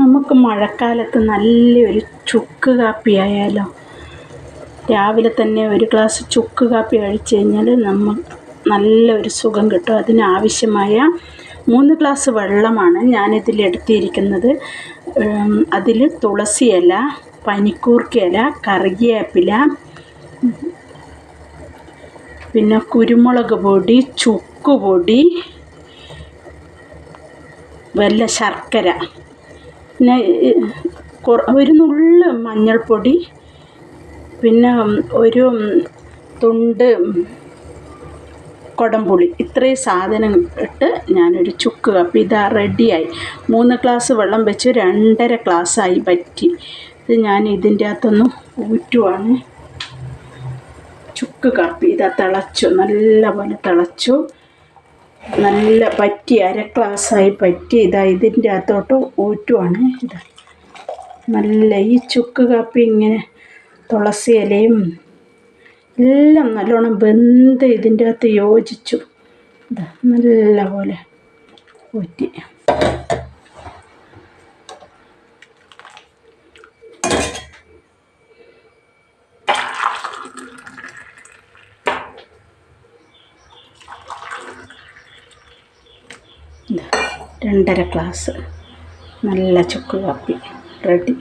നമുക്ക് മഴക്കാലത്ത് നല്ലൊരു ചുക്ക് കാപ്പി ആയാലോ? രാവിലെ തന്നെ ഒരു ഗ്ലാസ് ചുക്ക് കാപ്പി കഴിച്ച് കഴിഞ്ഞാൽ നമ്മൾ നല്ലൊരു സുഖം കിട്ടും. അതിനാവശ്യമായ മൂന്ന് ഗ്ലാസ് വെള്ളമാണ് ഞാനിതിൽ എടുത്തിരിക്കുന്നത്. അതിൽ തുളസി ഇല പനിക്കൂർക്ക ഇല കറിവേപ്പില പിന്നെ കുരുമുളക് പൊടി ചുക്ക് പൊടി വല്ല ശർക്കര. പിന്നെ ഒരു നുള്ള് മഞ്ഞൾപ്പൊടി പിന്നെ ഒരു തുണ്ട് കുടംപുളി. ഇത്രയും സാധനം ഇട്ട് ഞാനൊരു ചുക്ക് കപ്പ് ഇതാ റെഡിയായി. മൂന്ന് ഗ്ലാസ് വെള്ളം വെച്ച് രണ്ടര ഗ്ലാസ്സായി പറ്റി ഇത് ഞാൻ ഇതിന്റെ അകത്തൊന്ന് ഊറ്റുവാണ്. ചുക്ക് കാപ്പി. ഇതാ തിളച്ചു. നല്ല പോലെ തിളച്ചു. നല്ല പറ്റി അര ഗ്ലാസ്സായി പറ്റി ഇതാ ഇതിന്റെ അകത്തോട്ട് ഊറ്റുവാണ്. ഇതാ നല്ല ഈ ചുക്ക് കാപ്പി ഇങ്ങനെ തുളസി ഇലയും എല്ലാം നല്ലോണം വെന്ത് ഇതിന്റെ അകത്ത് യോജിച്ചു. ഇതാ നല്ല പോലെ ഊറ്റി. രണ്ടര ഗ്ലാസ് നല്ല ചുക്ക് കാപ്പി. റെഡി.